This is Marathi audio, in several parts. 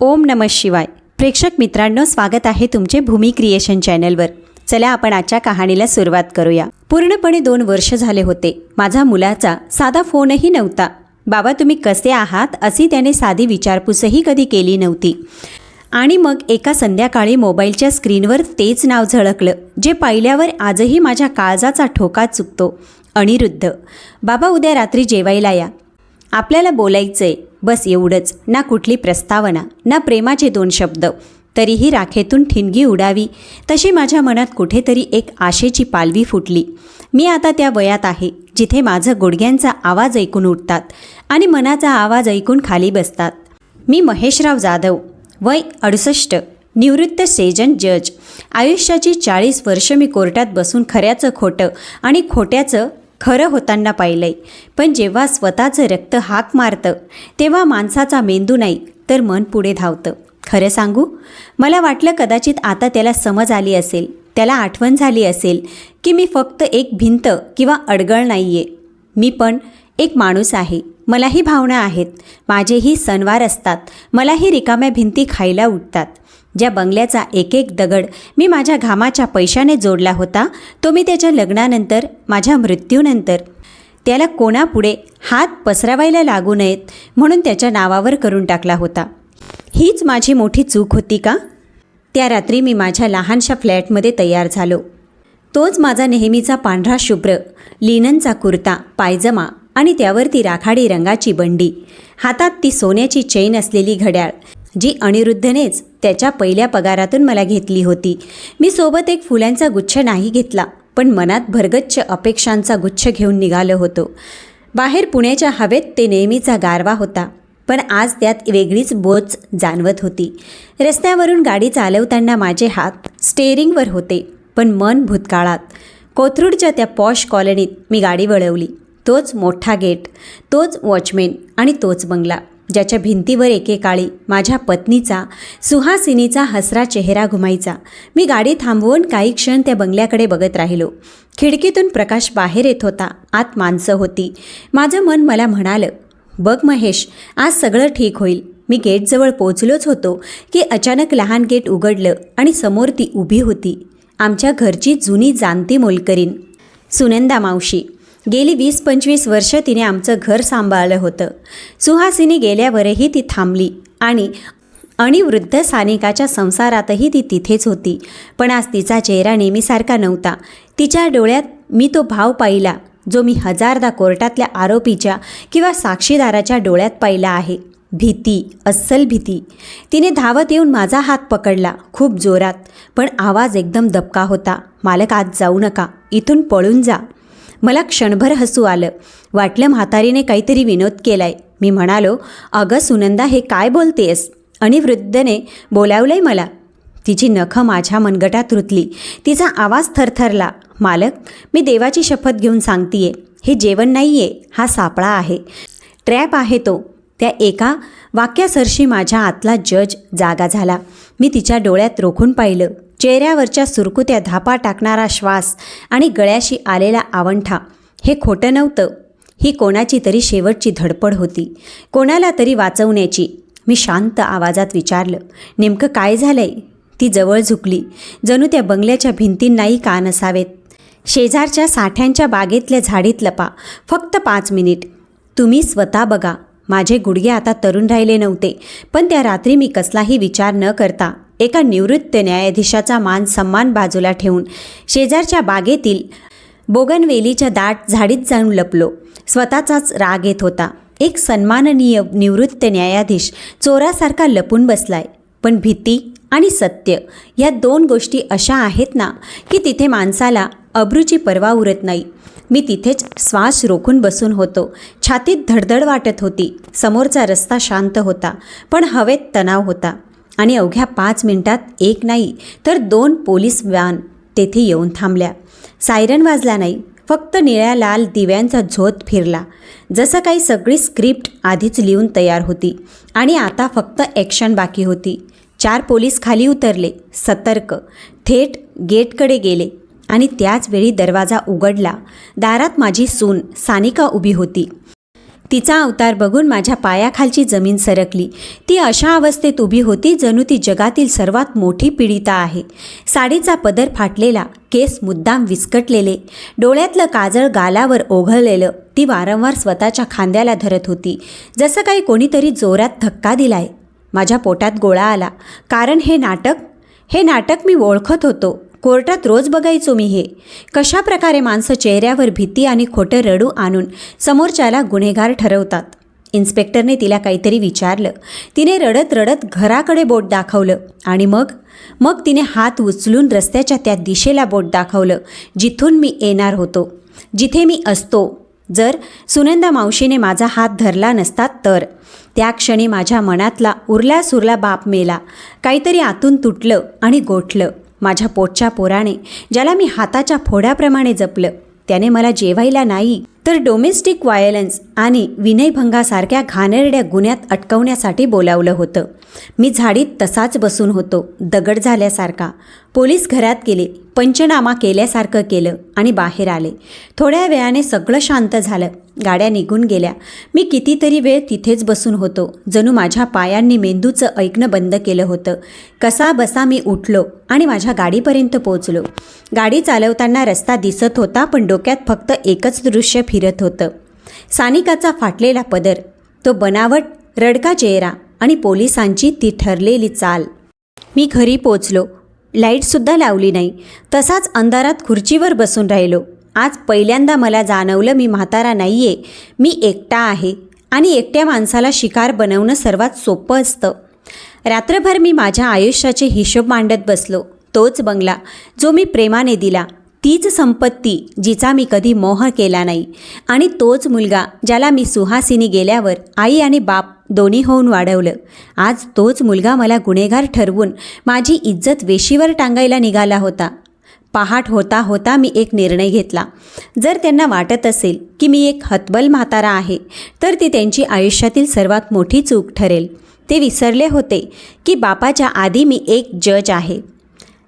ओम नम शिवाय. प्रेक्षक मित्रांनो स्वागत आहे तुमचे भूमी क्रिएशन चॅनलवर. चला आपण आजच्या कहाणीला सुरुवात करूया. पूर्णपणे दोन वर्ष झाले होते. माझा मुलाचा साधा फोनही नव्हता. बाबा तुम्ही कसे आहात? अशी त्याने साधी विचारपूसही कधी केली नव्हती. आणि मग एका संध्याकाळी मोबाईलच्या स्क्रीनवर तेच नाव झळकलं जे पाहिल्यावर आजही माझ्या काळजाचा ठोका चुकतो. अनिरुद्ध बाबा उद्या रात्री जेवायला या. आपल्याला बोलायचंय. बस एवढंच ना कुठली प्रस्तावना ना प्रेमाचे दोन शब्द. तरीही राखेतून ठिणगी उडावी. तशी माझ्या मनात कुठेतरी एक आशेची पालवी फुटली. मी आता त्या वयात आहे जिथे माझं गुडघ्यांचा आवाज ऐकून उठतात आणि मनाचा आवाज ऐकून खाली बसतात. मी महेशराव जाधव वय अडुसष्ट निवृत्त सेजन जज. आयुष्याची चाळीस वर्ष मी कोर्टात बसून खऱ्याचं खोटं आणि खोट्याचं खरं होताना पाहिलंय. पण जेव्हा स्वतःचं रक्त हाक मारतं तेव्हा माणसाचा मेंदू नाही तर मन पुढे धावतं. खरं सांगू? मला वाटलं कदाचित आता त्याला समज आली असेल त्याला आठवण झाली असेल की मी फक्त एक भिंत किंवा अडगळ नाही आहे मी पण एक माणूस आहे. मलाही भावना आहेत. माझेही सणवार असतात. मलाही रिकाम्या भिंती खायला उठतात. ज्या बंगल्याचा एक एक दगड मी माझ्या घामाच्या पैशाने जोडला होता तो मी त्याच्या लग्नानंतर माझ्या मृत्यूनंतर. त्याला कोणापुढे हात पसरवायला लागू नयेत म्हणून त्याच्या नावावर करून टाकला होता. हीच माझी मोठी चूक होती का? त्या रात्री मी माझ्या लहानशा फ्लॅटमध्ये तयार झालो. तोच माझा नेहमीचा पांढरा शुभ्र लिननचा कुर्ता पायजमा आणि त्यावरती राखाडी रंगाची बंडी. हातात ती सोन्याची चैन असलेली घड्याळ. जी अनिरुद्धनेच त्याच्या पहिल्या पगारातून मला घेतली होती. मी सोबत एक फुलांचा गुच्छ नाही घेतला पण मनात भरगच्च अपेक्षांचा गुच्छ घेऊन निघालो होतो. बाहेर पुण्याच्या हवेत ते नेहमीचा गारवा होता पण आज त्यात वेगळीच बोच जाणवत होती. रस्त्यावरून गाडी चालवताना माझे हात स्टेअरिंगवर होते पण मन भूतकाळात. कोथरूडच्या त्या पॉश कॉलनीत मी गाडी वळवली. तोच मोठा गेट तोच वॉचमेन आणि तोच बंगला. ज्याच्या भिंतीवर एकेकाळी माझ्या पत्नीचा सुहासिनीचा हसरा चेहरा घुमायचा. मी गाडी थांबवून काही क्षण त्या बंगल्याकडे बघत राहिलो. खिडकीतून प्रकाश बाहेर येत होता आत माणसं होती. माझं मन मला म्हणालं बघ महेश आज सगळं ठीक होईल. मी गेटजवळ पोचलोच होतो की अचानक लहान गेट उघडलं आणि समोर ती उभी होती. आमच्या घरची जुनी जाणती मोलकरीन सुनंदा मावशी गेली वीस पंचवीस वर्ष तिने आमचं घर सांभाळलं होतं. सुहासिनी गेल्यावरही ती थांबली आणि अनिवृद्ध सानिकाच्या संसारातही ती तिथेच होती. पण आज तिचा चेहरा नेहमीसारखा नव्हता. तिच्या डोळ्यात मी तो भाव पाहिला जो मी हजारदा कोर्टातल्या आरोपीच्या किंवा साक्षीदाराच्या डोळ्यात पाहिला आहे. भीती अस्सल भीती. तिने धावत येऊन माझा हात पकडला खूप जोरात. पण आवाज एकदम दबका होता. मालक आज जाऊ नका. इथून पळून जा. मला क्षणभर हसू आलं. वाटलं म्हातारीने काहीतरी विनोद केलाय. मी म्हणालो अगं सुनंदा हे काय बोलतेस आणि वृद्धने बोलावलंय मला. तिची नखं माझ्या मनगटात रुतली. तिचा आवाज थरथरला. मालक मी देवाची शपथ घेऊन सांगतीये. हे जेवण नाही आहे हा सापळा आहे. ट्रॅप आहे तो. त्या एका वाक्यासरशी माझ्या आतला जज जागा झाला. मी तिच्या डोळ्यात रोखून पाहिलं. चेहऱ्यावरच्या सुरकुत्या धापा टाकणारा श्वास आणि गळ्याशी आलेला आवंठा हे खोटं नव्हतं. ही कोणाची तरी शेवटची धडपड होती. कोणाला तरी वाचवण्याची मी शांत आवाजात विचारलं नेमकं काय झालंय? ती जवळ झुकली. जणू त्या बंगल्याच्या भिंतींनाही कान असावेत शेजारच्या साठ्यांच्या बागेतल्या झाडीत लपा. फक्त पाच मिनिट. तुम्ही स्वतः बघा. माझे गुडघे आता तरुण राहिले नव्हते पण त्या रात्री मी कसलाही विचार न करता एका निवृत्त न्यायाधीशाचा मान सन्मान बाजूला ठेवून शेजारच्या बागेतील बोगनवेलीच्या दाट झाडीत जाऊन लपलो. स्वतःचाच राग येत होता. एक सन्माननीय निवृत्त न्यायाधीश चोरासारखा लपून बसलाय. पण भीती आणि सत्य या दोन गोष्टी अशा आहेत ना की तिथे माणसाला अब्रूची पर्वा उरत नाही. मी तिथेच श्वास रोखून बसून होतो. छातीत धडधड वाटत होती. समोरचा रस्ता शांत होता पण हवेत तणाव होता. आणि अवघ्या पाच मिनिटात एक नाही तर दोन पोलीस वॅन तेथे येऊन थांबल्या. सायरन वाजला नाही. फक्त निळ्या लाल दिव्यांचा झोत फिरला. जसं काही सगळी स्क्रिप्ट आधीच लिहून तयार होती आणि आता फक्त ॲक्शन बाकी होती. चार पोलीस खाली उतरले. सतर्क. थेट गेटकडे गेले. आणि त्याचवेळी दरवाजा उघडला. दारात माझी सून सानिका उभी होती. तिचा अवतार बघून माझ्या पायाखालची जमीन सरकली. ती अशा अवस्थेत उभी होती जणू ती जगातील सर्वात मोठी पीडिता आहे. साडीचा पदर फाटलेला केस मुद्दाम विस्कटलेले डोळ्यातलं काजळ गालावर ओघळलेलं ती वारंवार स्वतःच्या खांद्याला धरत होती. जसं काही कोणीतरी जोरात धक्का दिलाय. माझ्या पोटात गोळा आला. कारण हे नाटक हे नाटक मी ओळखत होतो. कोर्टात रोज बघायचो मी हे. कशा प्रकारे माणसं चेहऱ्यावर भीती आणि खोटं रडू आणून समोरच्याला गुन्हेगार ठरवतात? इन्स्पेक्टरने तिला काहीतरी विचारलं. तिने रडत रडत घराकडे बोट दाखवलं आणि मग? मग तिने हात उचलून रस्त्याच्या त्या दिशेला बोट दाखवलं जिथून मी येणार होतो. जिथे मी असतो. जर सुनंदा मावशीने माझा हात धरला नसता तर. त्या क्षणी माझ्या मनातला उरला सुरला बाप मेला. काहीतरी आतून तुटलं आणि गोठलं. माझ्या पोटच्या पोराने ज्याला मी हाताच्या फोड्याप्रमाणे जपलं त्याने मला जेवायला नाही. तर डोमेस्टिक व्हायलन्स आणि विनयभंगासारख्या घाणेरड्या गुन्ह्यात अटकवण्यासाठी बोलावलं होतं. मी झाडीत तसाच बसून होतो दगड झाल्यासारखा. पोलीस घरात गेले पंचनामा केल्यासारखं केलं आणि बाहेर आले. थोड्या वेळाने सगळं शांत झालं. गाड्या निघून गेल्या. मी कितीतरी वेळ तिथेच बसून होतो. जणू माझ्या पायांनी मेंदूचं ऐकणं बंद केलं होतं. कसा बसा मी उठलो आणि माझ्या गाडीपर्यंत पोचलो गाडी चालवताना रस्ता दिसत होता पण डोक्यात फक्त एकच दृश्य फिर फिरत होतं. सानिकाचा फाटलेला पदर तो बनावट रडका चेहरा आणि पोलिसांची ती ठरलेली चाल. मी घरी पोचलो. लाईटसुद्धा लावली नाही. तसाच अंधारात खुर्चीवर बसून राहिलो. आज पहिल्यांदा मला जाणवलं मी म्हातारा नाही आहे मी एकटा आहे आणि एकट्या माणसाला शिकार बनवणं सर्वात सोपं असतं. रात्रभर मी माझ्या आयुष्याचे हिशोब मांडत बसलो. तोच बंगला जो मी प्रेमाने दिला. तीच संपत्ती जिचा मी कधी मोह केला नाही. आणि तोच मुलगा ज्याला मी सुहासिनी गेल्यावर आई आणि बाप दोन्ही होऊन वाढवलं. आज तोच मुलगा मला गुन्हेगार ठरवून माझी इज्जत वेशीवर टांगायला निघाला होता. पहाट होता होता मी एक निर्णय घेतला. जर त्यांना वाटत असेल की मी एक हतबल म्हातारा आहे तर ती त्यांची आयुष्यातील सर्वात मोठी चूक ठरेल. ते विसरले होते की बापाच्या आधी मी एक जज आहे.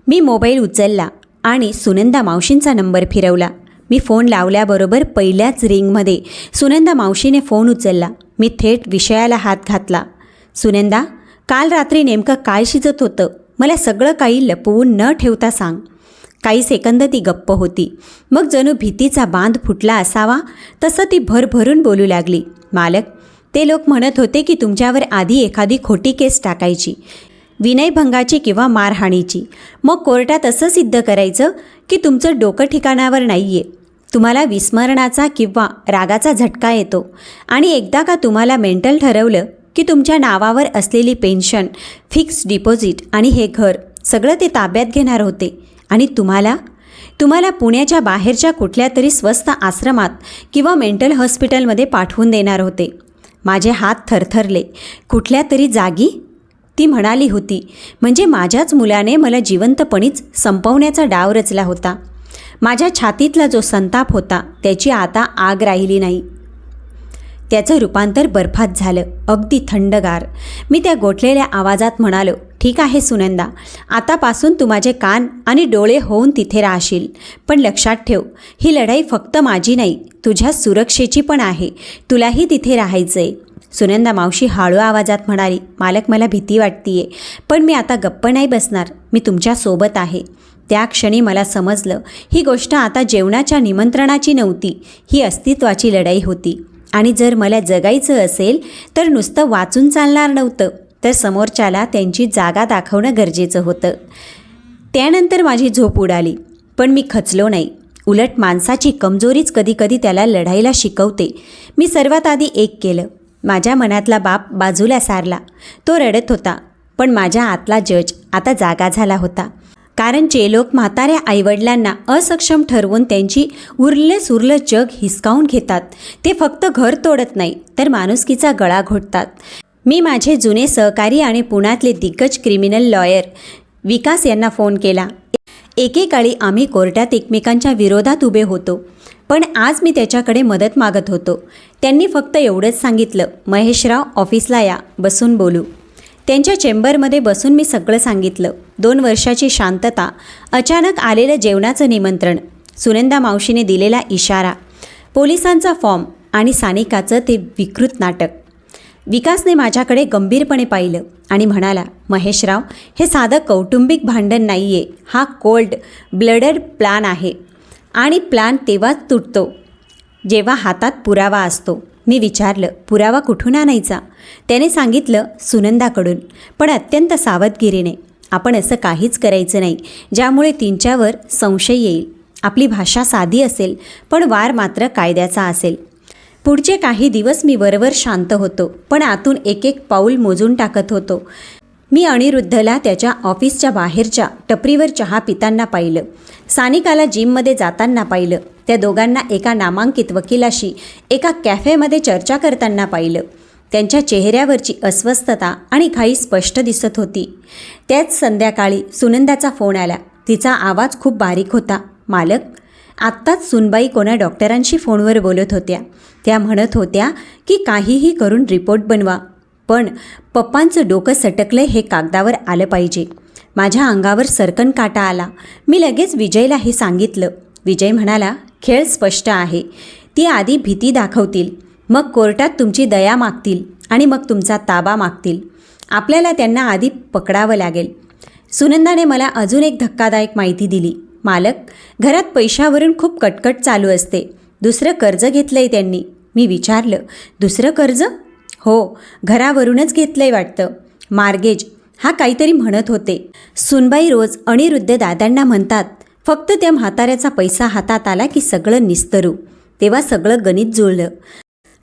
मी मोबाईल उचलला. आणि सुनंदा मावशींचा नंबर फिरवला. मी फोन लावल्याबरोबर पहिल्याच रिंगमध्ये सुनंदा मावशीने फोन उचलला. मी थेट विषयाला हात घातला. सुनंदा काल रात्री नेमकं काय शिजत होतं? मला सगळं काही लपवून न ठेवता सांग. काही सेकंद ती गप्प होती. मग जणू भीतीचा बांध फुटला असावा तसं ती भरभरून बोलू लागली. मालक ते लोक म्हणत होते की तुमच्यावर आधी एखादी खोटी केस टाकायची. विनयभंगाची किंवा मारहाणीची. मग कोर्टात असं सिद्ध करायचं की तुमचं डोकं ठिकाणावर नाही आहे तुम्हाला विस्मरणाचा किंवा रागाचा झटका येतो. आणि एकदा का तुम्हाला मेंटल ठरवलं की तुमच्या नावावर असलेली पेन्शन फिक्स डिपॉझिट आणि हे घर सगळं ते ताब्यात घेणार होते. आणि तुम्हाला? तुम्हाला पुण्याच्या बाहेरच्या कुठल्या तरी स्वस्त आश्रमात किंवा मेंटल हॉस्पिटलमध्ये पाठवून देणार होते. माझे हात थरथरले. कुठल्या तरी जागी ती म्हणाली होती म्हणजे माझ्याच मुलाने मला जिवंतपणीच संपवण्याचा डाव रचला होता. माझ्या छातीतला जो संताप होता त्याची आता आग राहिली नाही. त्याचं रूपांतर बर्फात झालं अगदी थंडगार. मी त्या गोठलेल्या आवाजात म्हणालो ठीक आहे सुनंदा आतापासून तू माझे कान आणि डोळे होऊन तिथे राहशील. पण लक्षात ठेव ही लढाई फक्त माझी नाही तुझ्या सुरक्षेची पण आहे. तुलाही तिथे राहायचं आहे सुनंदा मावशी हळू आवाजात म्हणाली मालक मला भीती वाटतीये पण मी आता गप्प नाही बसणार. मी तुमच्यासोबत आहे. त्या क्षणी मला समजलं ही गोष्ट आता जेवणाच्या निमंत्रणाची नव्हती. ही अस्तित्वाची लढाई होती. आणि जर मला जगायचं असेल तर नुसतं वाचून चालणार नव्हतं. तर समोरच्याला त्यांची जागा दाखवणं गरजेचं होतं. त्यानंतर माझी झोप उडाली पण मी खचलो नाही. उलट माणसाची कमजोरीच कधीकधी त्याला लढाईला शिकवते. मी सर्वात आधी एक केलं माझ्या मनातला बाप बाजूला सारला. तो रडत होता पण माझ्या आतला जज आता जागा झाला होता. कारण जे लोक म्हाताऱ्या आईवडिलांना असक्षम ठरवून त्यांची उरलं सुरलं जग हिसकावून घेतात. ते फक्त घर तोडत नाही तर माणुसकीचा गळा घोटतात. मी माझे जुने सहकारी आणि पुण्यातले दिग्गज क्रिमिनल लॉयर विकास यांना फोन केला. एकेकाळी आम्ही कोर्टात एकमेकांच्या विरोधात उभे होतो. पण आज मी त्याच्याकडे मदत मागत होतो. त्यांनी फक्त एवढंच सांगितलं महेशराव ऑफिसला या बसून बोलू. त्यांच्या चेंबरमध्ये बसून मी सगळं सांगितलं. दोन वर्षाची शांतता अचानक आलेलं जेवणाचं निमंत्रण सुनंदा मावशीने दिलेला इशारा पोलिसांचा फॉर्म आणि सानिकाचं ते विकृत नाटक. विकासने माझ्याकडे गंभीरपणे पाहिलं आणि म्हणाला महेशराव हे साधं कौटुंबिक भांडण नाही आहे हा कोल्ड ब्लडर प्लॅन आहे. आणि प्लॅन तेव्हाच तुटतो. जेव्हा हातात पुरावा असतो. मी विचारलं पुरावा कुठून आणायचा? त्याने सांगितलं सुनंदाकडून. पण अत्यंत सावधगिरीने. आपण असं काहीच करायचं नाही. ज्यामुळे तिच्यावर संशय येईल. आपली भाषा साधी असेल पण वार मात्र कायद्याचा असेल. पुढचे काही दिवस मी वरवर शांत होतो. पण आतून एक एक पाऊल मोजून टाकत होतो. मी अनिरुद्धला त्याच्या ऑफिसच्या बाहेरच्या टपरीवर चहा पिताना पाहिलं. सानिकाला जिममध्ये जाताना पाहिलं. त्या दोघांना एका नामांकित वकिलाशी एका कॅफेमध्ये चर्चा करताना पाहिलं. त्यांच्या चेहऱ्यावरची अस्वस्थता आणि घाई स्पष्ट दिसत होती. त्याच संध्याकाळी सुनंदाचा फोन आला. तिचा आवाज खूप बारीक होता. मालक आत्ताच सुनबाई कोणा डॉक्टरांशी फोनवर बोलत होत्या. त्या म्हणत होत्या की काहीही करून रिपोर्ट बनवा. पण पप्पांचं डोकं सटकलं हे कागदावर आलं पाहिजे. माझ्या अंगावर सरकन काटा आला. मी लगेच विजयला हे सांगितलं. विजय म्हणाला खेळ स्पष्ट आहे. ती आधी भीती दाखवतील. मग कोर्टात तुमची दया मागतील आणि मग तुमचा ताबा मागतील. आपल्याला त्यांना आधी पकडावं लागेल. सुनंदाने मला अजून एक धक्कादायक माहिती दिली. मालक घरात पैशावरून खूप कटकट चालू असते. दुसरं कर्ज घेतलंय त्यांनी. मी विचारलं दुसरं कर्ज? हो घरावरूनच घेतलंय वाटतं. मार्गेज हा काहीतरी म्हणत होते. सुनबाई रोज अनिरुद्ध दादांना म्हणतात फक्त त्या म्हाताऱ्याचा पैसा हातात आला की सगळं निस्तरू. तेव्हा सगळं गणित जुळलं.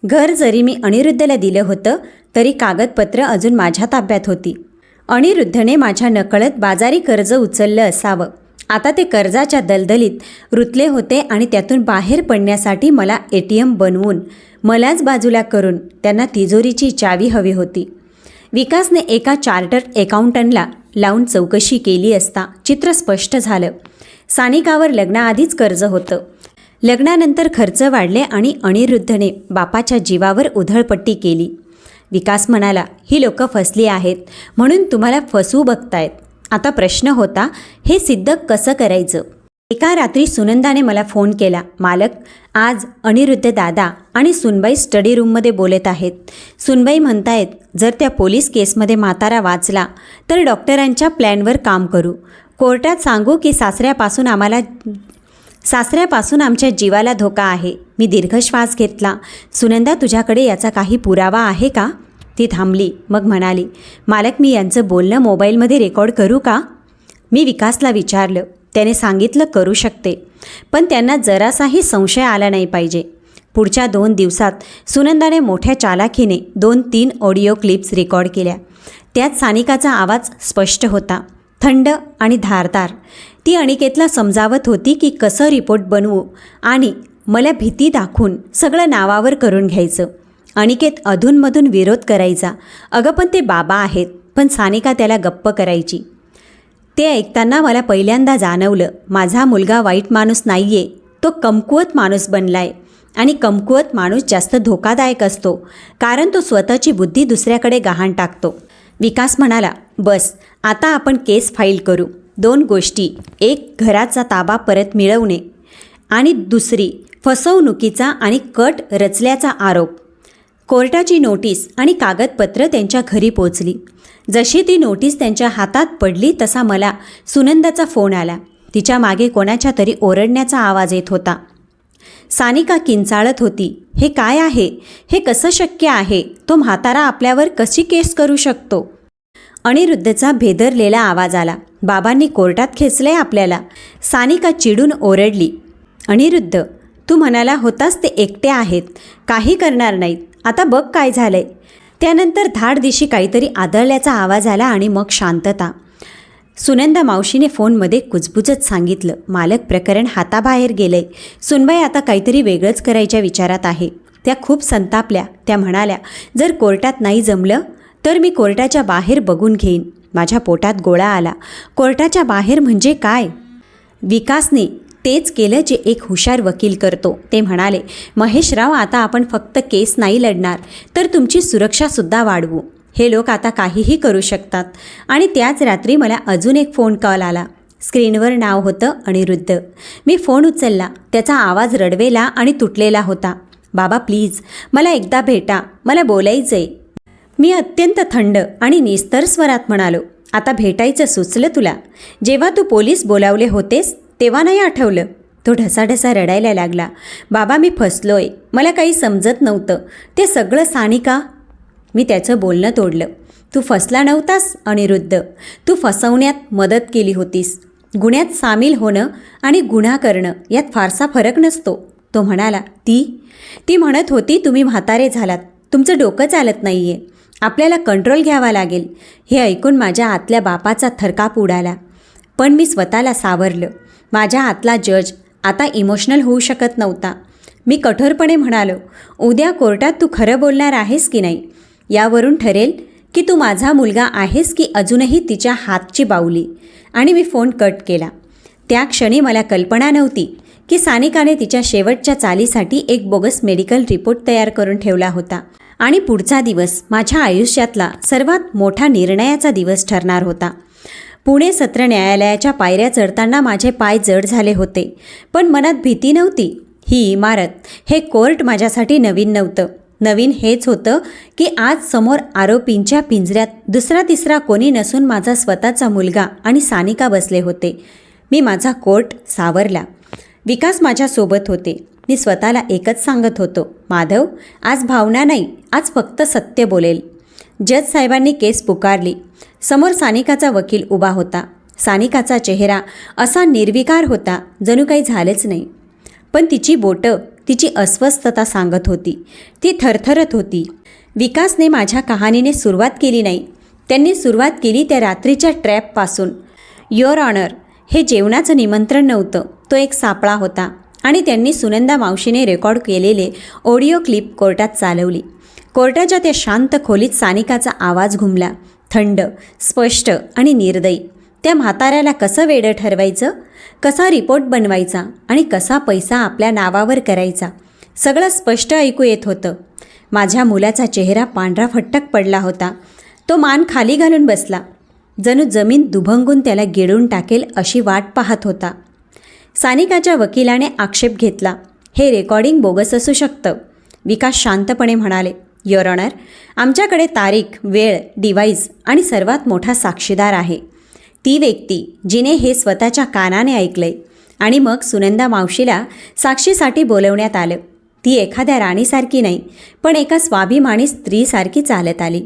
घर जरी मी अनिरुद्धला दिलं होतं तरी कागदपत्र अजून माझ्या ताब्यात होती. अनिरुद्धने माझ्या नकळत बाजारी कर्ज उचललं असावं. आता ते कर्जाच्या दलदलीत रुतले होते आणि त्यातून बाहेर पडण्यासाठी मला ए टी एम बनवून मलाच बाजूला करून त्यांना तिजोरीची चावी हवी होती. विकासने एका चार्टर्ड अकाउंटंटला लावून चौकशी केली असता चित्र स्पष्ट झालं. सानिकावर लग्नाआधीच कर्ज होतं. लग्नानंतर खर्च वाढले आणि अनिरुद्धने बापाच्या जीवावर उधळपट्टी केली. विकास म्हणाला ही लोकं फसली आहेत म्हणून तुम्हाला फसवू बघतायत. आता प्रश्न होता हे सिद्ध कसं करायचं? एका रात्री सुनंदाने मला फोन केला मालक आज अनिरुद्ध दादा आणि सुनबाई स्टडी रूममध्ये बोलत आहेत. सुनबाई म्हणतायत जर त्या पोलीस केसमध्ये म्हातारा वाचला तर डॉक्टरांच्या प्लॅनवर काम करू. कोर्टात सांगू की सासऱ्यापासून आम्हाला सासऱ्यापासून आमच्या जीवाला धोका आहे. मी दीर्घ श्वास घेतला. सुनंदा तुझ्याकडे याचा काही पुरावा आहे का? ती थांबली. मग म्हणाली मालक मी यांचं बोलणं मोबाईलमध्ये रेकॉर्ड करू का? मी विकासला विचारलं त्याने सांगितलं करू शकते पण त्यांना जरासाही संशय आला नाही पाहिजे. पुढच्या दोन दिवसात सुनंदाने मोठ्या चालाखीने दोन तीन ऑडिओ क्लिप्स रेकॉर्ड केल्या. त्यात सानिकाचा आवाज स्पष्ट होता थंड आणि धारदार. ती अनिकेतला समजावत होती की कसं रिपोर्ट बनवू आणि मला भीती दाखवून सगळं नावावर करून घ्यायचं. अनिकेत अधूनमधून विरोध करायचा. अगं पण ते बाबा आहेत. पण सानिका त्याला गप्प करायची. ते ऐकताना मला पहिल्यांदा जाणवलं माझा मुलगा वाईट माणूस नाही आहे तो कमकुवत माणूस बनलाय. आणि कमकुवत माणूस जास्त धोकादायक असतो. कारण तो स्वतःची बुद्धी दुसऱ्याकडे गहाण टाकतो. विकास म्हणाला बस आता आपण केस फाईल करू. दोन गोष्टी. एक घराचा ताबा परत मिळवणे. आणि दुसरी फसवणुकीचा आणि कट रचल्याचा आरोप. कोर्टाची नोटीस आणि कागदपत्र त्यांच्या घरी पोचली. जशी ती नोटीस त्यांच्या हातात पडली तसा मला सुनंदाचा फोन आला. तिच्यामागे कोणाच्या तरी ओरडण्याचा आवाज येत होता. सानिका किंचाळत होती हे काय आहे? हे कसं शक्य आहे? तो म्हातारा आपल्यावर कशी केस करू शकतो? अनिरुद्धचा भेदरलेला आवाज आला. बाबांनी कोर्टात खेचलंय आपल्याला. सानिका चिडून ओरडली. अनिरुद्ध तू म्हणाला होतास ते एकटे आहेत. काही करणार नाहीत. आता बघ काय झालंय. त्यानंतर धाड दिशी काहीतरी आदळल्याचा आवाज आला आणि मग शांतता. सुनंदा मावशीने फोनमध्ये कुजबुजत सांगितलं. मालक प्रकरण हाताबाहेर गेलंय. सुनबाई आता काहीतरी वेगळंच करायच्या विचारात आहे. त्या खूप संतापल्या. त्या म्हणाल्या जर कोर्टात नाही जमलं तर मी कोर्टाच्या बाहेर बघून घेईन. माझ्या पोटात गोळा आला. कोर्टाच्या बाहेर म्हणजे काय? विकासने तेच केलं जे एक हुशार वकील करतो. ते म्हणाले महेशराव आता आपण फक्त केस नाही लढणार तर तुमची सुरक्षासुद्धा वाढवू. हे लोक आता काहीही करू शकतात. आणि त्याच रात्री मला अजून एक फोन कॉल आला. स्क्रीनवर नाव होतं अनिरुद्ध. मी फोन उचलला. त्याचा आवाज रडवेला आणि तुटलेला होता. बाबा प्लीज मला एकदा भेटा. मला बोलायचं आहे मी अत्यंत थंड आणि निस्तर स्वरात म्हणालो आता भेटायचं सुचलं तुला. जेव्हा तू पोलीस बोलावले होतेस तेव्हा नाही आठवलं. तो ढसाढसा रडायला लागला. बाबा मी फसलोय. मला काही समजत नव्हतं. ते सगळं सानिका मी त्याचं बोलणं तोडलं. तू फसला नव्हतास अनिरुद्ध. तू फसवण्यात मदत केली होतीस. गुन्ह्यात सामील होणं आणि गुन्हा करणं यात फारसा फरक नसतो. तो म्हणाला ती? ती म्हणत होती तुम्ही म्हातारे झालात. तुमचं डोकं चालत नाही आहे आपल्याला कंट्रोल घ्यावा लागेल. हे ऐकून माझ्या आतल्या बापाचा थरकाप उडाला. पण मी स्वतःला सावरलं. माझ्या आतला जज आता इमोशनल होऊ शकत नव्हता. मी कठोरपणे म्हणालो उद्या कोर्टात तू खरं बोलणार आहेस की नाही? यावरून ठरेल की तू माझा मुलगा आहेस की अजूनही तिच्या हातची बावली आणि मी फोन कट केला. त्या क्षणी मला कल्पना नव्हती की सानिकाने तिच्या शेवटच्या चालीसाठी एक बोगस मेडिकल रिपोर्ट तयार करून ठेवला होता. आणि पुढचा दिवस माझ्या आयुष्यातला सर्वात मोठा निर्णयाचा दिवस ठरणार होता. पुणे सत्र न्यायालयाच्या पायऱ्या चढताना माझे पाय जड झाले होते. पण मनात भीती नव्हती. ही इमारत हे कोर्ट माझ्यासाठी नवीन नव्हतं. नवीन हेच होतं की आज समोर आरोपींच्या पिंजऱ्यात दुसरा तिसरा कोणी नसून माझा स्वतःचा मुलगा आणि सानिका बसले होते. मी माझा कोर्ट सावरला. विकास माझ्यासोबत होते. मी स्वतःला एकच सांगत होतो माधव आज भावना नाही आज फक्त सत्य बोलेल. जज साहेबांनी केस पुकारली. समोर सानिकाचा वकील उभा होता. सानिकाचा चेहरा असा निर्विकार होता जणू काही झालेच नाही. पण तिची बोटं तिची अस्वस्थता सांगत होती. ती थरथरत होती. विकासने माझ्या कहाणीने सुरुवात केली नाही. त्यांनी सुरुवात केली त्या रात्रीच्या ट्रॅपपासून युअर ऑनर हे जेवणाचं निमंत्रण नव्हतं. तो एक सापळा होता आणि त्यांनी सुनंदा मावशीने रेकॉर्ड केलेले ऑडिओ क्लिप कोर्टात चालवली. कोर्टाच्या त्या शांत खोलीत सानिकाचा आवाज घुमला. थंड स्पष्ट आणि निर्दयी. त्या म्हाताऱ्याला कसं वेडं ठरवायचं? कसा रिपोर्ट बनवायचा? आणि कसा पैसा आपल्या नावावर करायचा? सगळं स्पष्ट ऐकू येत होतं. माझ्या मुलाचा चेहरा पांढरा फट्टक पडला होता. तो मान खाली घालून बसला. जणू जमीन दुभंगून त्याला गिळून टाकेल अशी वाट पाहत होता. सानिकाच्या वकिलाने आक्षेप घेतला. हे रेकॉर्डिंग बोगस असू शकतं. विकास शांतपणे म्हणाले. युअर ऑनर आमच्याकडे तारीख वेळ डिव्हाइस आणि सर्वात मोठा साक्षीदार आहे. ती व्यक्ती जिने हे स्वतःच्या कानाने ऐकलंय आणि मग सुनंदा मावशीला साक्षीसाठी बोलवण्यात आलं. ती एखाद्या राणीसारखी नाही पण एका स्वाभिमानी स्त्रीसारखी चालत आली.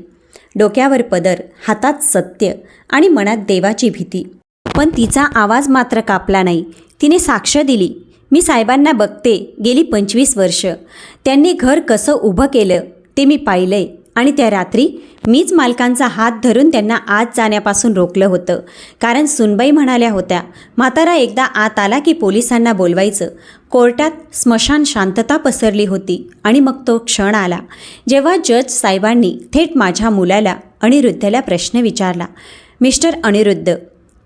डोक्यावर पदर हातात सत्य आणि मनात देवाची भीती. पण तिचा आवाज मात्र कापला नाही. तिने साक्ष दिली. मी साहेबांना बघते. गेली पंचवीस वर्ष. त्यांनी घर कसं उभं केलं? ते मी पाहिलंय. आणि त्या रात्री मीच मालकांचा हात धरून त्यांना आत जाण्यापासून रोखलं होतं. कारण सुनबाई म्हणाल्या होत्या म्हातारा एकदा आत आला की पोलिसांना बोलवायचं. कोर्टात स्मशान शांतता पसरली होती आणि मग तो क्षण आला. जेव्हा जज साहेबांनी थेट माझ्या मुलाला अनिरुद्धला प्रश्न विचारला मिस्टर अनिरुद्ध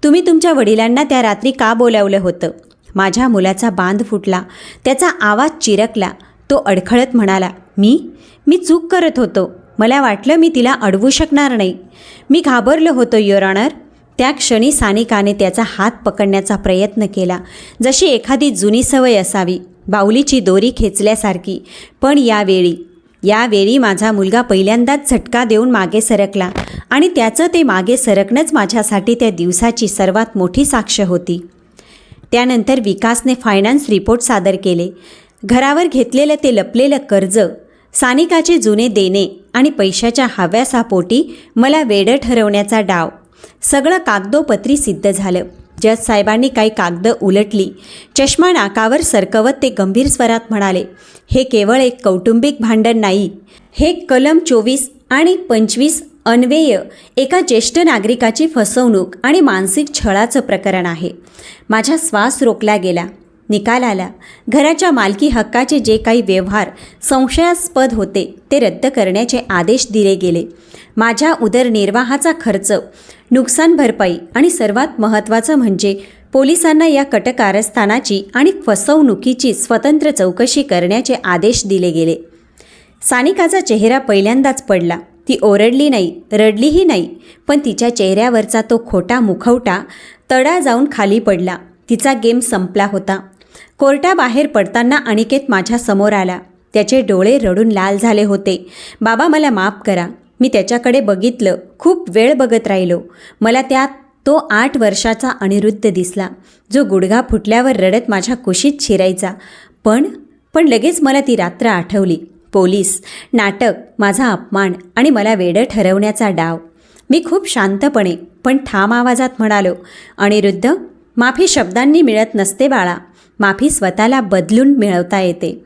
तुम्ही तुमच्या वडिलांना त्या रात्री का बोलावलं होतं? माझ्या मुलाचा बांध फुटला त्याचा आवाज चिरकला तो अडखळत म्हणाला मी? मी चूक करत होतो. मला वाटलं मी तिला अडवू शकणार नाही. मी घाबरलो होतो युअर त्या क्षणी सानिकाने त्याचा हात पकडण्याचा प्रयत्न केला. जशी एखादी जुनी सवय असावी बाहुलीची दोरी खेचल्यासारखी. पण यावेळी यावेळी माझा मुलगा पहिल्यांदाच झटका देऊन मागे सरकला आणि त्याचं ते मागे सरकणंच माझ्यासाठी त्या दिवसाची सर्वात मोठी साक्ष होती. त्यानंतर विकासने फायनान्स रिपोर्ट सादर केले. घरावर घेतलेलं ते लपलेलं कर्ज सानिकाचे जुने देणे आणि पैशाच्या हव्यासापोटी मला वेडं ठरवण्याचा डाव. सगळं कागदोपत्री सिद्ध झालं. जज साहेबांनी काही कागदं उलटली. चष्मा नाकावर सरकवत ते गंभीर स्वरात म्हणाले हे केवळ एक कौटुंबिक भांडण नाही. हे कलम चोवीस आणि पंचवीस अन्वेय एका ज्येष्ठ नागरिकाची फसवणूक आणि मानसिक छळाचं प्रकरण आहे. माझा श्वास रोखला गेला. निकाल आला घराच्या मालकी हक्काचे जे काही व्यवहार संशयास्पद होते ते रद्द करण्याचे आदेश दिले गेले. माझ्या उदरनिर्वाहाचा खर्च नुकसान भरपाई आणि सर्वात महत्त्वाचं म्हणजे पोलिसांना या कटकारस्थानाची आणि फसवणुकीची स्वतंत्र चौकशी करण्याचे आदेश दिले गेले. सानिकाचा चेहरा पहिल्यांदाच पडला. ती ओरडली नाही रडलीही नाही पण तिच्या चेहऱ्यावरचा तो खोटा मुखवटा तडा जाऊन खाली पडला. तिचा गेम संपला होता. कोर्टाबाहेर पडताना अनिकेत माझ्यासमोर आला. त्याचे डोळे रडून लाल झाले होते. बाबा मला माफ करा. मी त्याच्याकडे बघितलं. खूप वेळ बघत राहिलो. मला त्यात तो आठ वर्षाचा अनिरुद्ध दिसला जो गुडघा फुटल्यावर रडत माझ्या कुशीत शिरायचा. पण पण लगेच मला ती रात्र आठवली. पोलीस नाटक माझा अपमान आणि मला वेडं ठरवण्याचा डाव. मी खूप शांतपणे पण ठाम आवाजात म्हणालो अनिरुद्ध माफी शब्दांनी मिळत नसते बाळा. माफी स्वतःला बदलून मिळवता येते.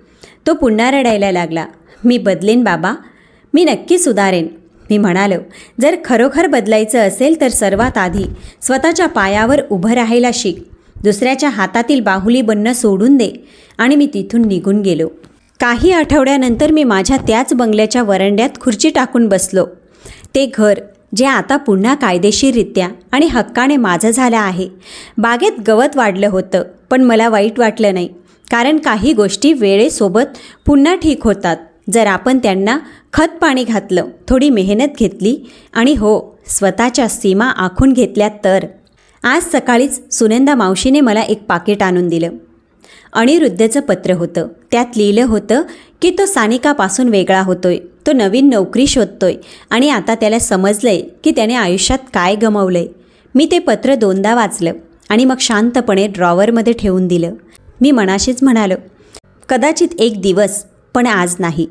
तो पुन्हा रडायला लागला. मी बदलेन बाबा. मी नक्की सुधारेन. मी म्हणालो जर खरोखर बदलायचं असेल तर सर्वात आधी स्वतःच्या पायावर उभं राहायला शिक. दुसऱ्याच्या हातातील बाहुली बनणं सोडून दे आणि मी तिथून निघून गेलो. काही आठवड्यानंतर मी माझ्या त्याच बंगल्याच्या वरंड्यात खुर्ची टाकून बसलो. ते घर जे आता पुन्हा कायदेशीररित्या आणि हक्काने माझं झालं आहे. बागेत गवत वाढलं होतं पण मला वाईट वाटलं नाही. कारण काही गोष्टी वेळेसोबत पुन्हा ठीक होतात. जर आपण त्यांना खत पाणी घातलं थोडी मेहनत घेतली आणि हो स्वतःच्या सीमा आखून घेतल्या तर. आज सकाळीच सुनंदा मावशीने मला एक पाकिट आणून दिलं. अनिरुद्धचं पत्र होतं. त्यात लिहिलं होतं की तो सानिकापासून वेगळा होतोय. तो नवीन नोकरी शोधतोय आणि आता त्याला समजलंय की त्याने आयुष्यात काय गमवलंय. मी ते पत्र दोनदा वाचलं आणि मग शांतपणे ड्रॉवरमध्ये ठेवून दिलं. मी मनाशीच म्हणालो कदाचित एक दिवस पण आज नाही.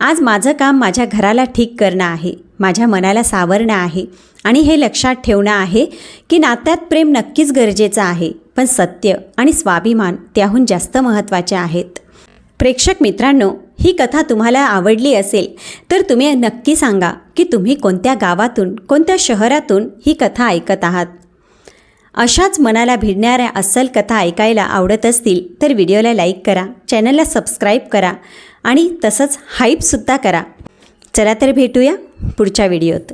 आज माझं काम माझ्या घराला ठीक करणं आहे माझ्या मनाला सावरणं आहे आणि हे लक्षात ठेवणं आहे की नात्यात प्रेम नक्कीच गरजेचं आहे पण सत्य आणि स्वाभिमान त्याहून जास्त महत्त्वाचे आहेत. प्रेक्षक मित्रांनो ही कथा तुम्हाला आवडली असेल तर तुम्ही नक्की सांगा की तुम्ही कोणत्या गावातून कोणत्या शहरातून ही कथा ऐकत आहात. अशाच मनाला भिडणाऱ्या अस्सल कथा ऐकायला आवडत असतील तर व्हिडिओला लाईक करा चॅनलला सबस्क्राईब करा आणि तसंच हाईपसुद्धा करा. चला तर भेटूया पुढच्या व्हिडिओत.